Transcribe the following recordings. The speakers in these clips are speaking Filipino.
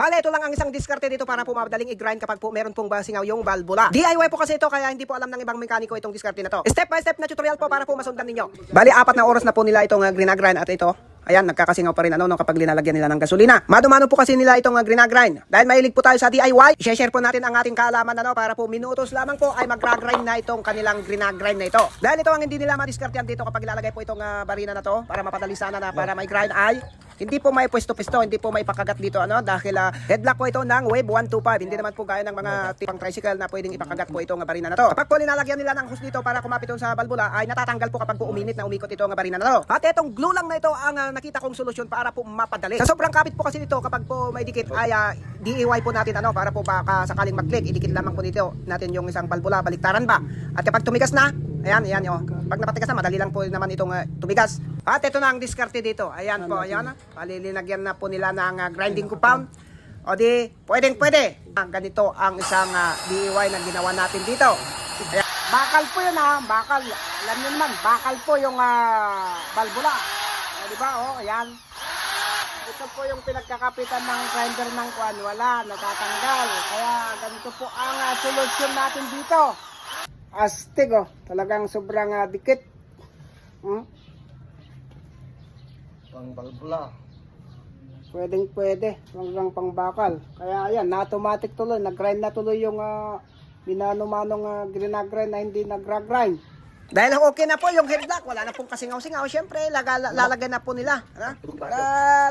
Bale, ito lang ang isang diskarte dito para po madaling i-grind kapag po meron pong basingaw yung valvula. DIY po kasi ito kaya hindi po alam ng ibang mekaniko itong diskarte na to. Step by step na tutorial po para po masundan ninyo. Bale, apat na oras na po nila itong uh, grind at ito. Ayan, nagkakasingaw pa rin ano, no, kapag linalagyan nila ng gasolina. Madumano po kasi nila itong uh, grind. Dahil mahilig po tayo sa DIY, i-share po natin ang ating kaalaman ano, para po minutos lamang po ay mag-grind na itong kanilang grind na ito. Dahil ito ang hindi nila madiskartehan dito kapag ilalagay po itong uh, barina na to para mapadali sana na para may grind ay hindi po may pwesto-pwesto, hindi po may pakagat dito ano dahil ah, headlock po ito ng Wave 125. Hindi naman po gaya ng mga tipang tricycle na pwedeng ipakagat po itong barina na to. Kapag po linalagyan nila ng hose dito para kumapit sa balbula ay natatanggal po kapag po uminit na umikot ito ang barina na to. At itong glue lang na ito ang ah, nakita kong solusyon para po mapadali. Sa sobrang kapit po kasi nito kapag po may dikit ay ah, DIY po natin ano para po baka sakaling mag-click idikit lamang po dito natin yung isang balbula baliktaran ba. At kapag tumigas na, ayan, ayan yo. Pag napatigas na madali lang po naman itong ah, tumigas. At ito na ang diskarte dito. Ayan po, ayan. Palilinagyan na po nila ng ah, grinding compound. O di, pwedeng pwede. Ah, ganito ang isang ah, DIY na ginawa natin dito. Ayan. Bakal po yun ha, bakal. Alam niyo naman, bakal po yung ah, balbula. O, di ba? O, ayan. Ito po yung pinagkakapitan ng grinder ng kwan. Wala, natatanggal. Kaya ganito po ang ah, solusyon natin dito. Astig oh, talagang sobrang ah, dikit. Hmm? Pang balbula. Pwedeng pwede, hanggang pangbakal. Kaya ayan, na-automatic tuloy, nag-grind na tuloy yung uh, minano-manong uh, ginagrind na hindi nag-grind. Dahil okay na po yung headlock, wala na pong kasingaw-singaw, syempre laga, lalagyan na po nila. Ano? Para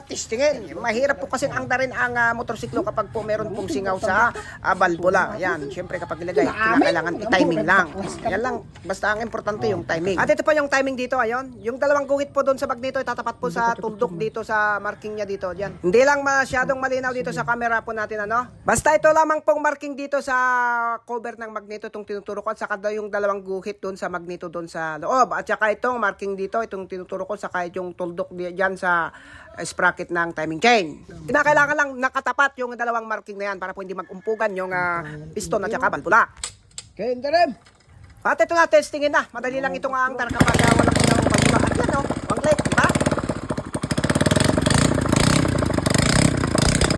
testingin. Mahirap po kasi ang darin ang ah, motorsiklo kapag po meron pong singaw sa uh, balbula. Yan, syempre kapag ilagay, kailangan i-timing lang. Yan lang, basta ang importante yung timing. At ito po yung timing dito, ayon. Yung dalawang guhit po doon sa magneto, tatapat po sa tuldok dito sa marking niya dito. Yan. Hindi lang masyadong malinaw dito sa camera po natin, ano? Basta ito lamang pong marking dito sa cover ng magneto itong tinuturo ko at saka yung dalawang guhit doon sa magneto doon sa loob. At saka itong marking dito, itong tinuturo ko saka yung tuldok di- dyan sa eh, sprocket ng timing chain. Kinakailangan lang nakatapat yung dalawang marking na yan para po hindi mag-umpugan yung ah, piston at saka balbula. Okay, interim. At ito na, testingin na. Madali lang itong aangtar kapag uh, wala pong dalawang balbula. At yan, oh.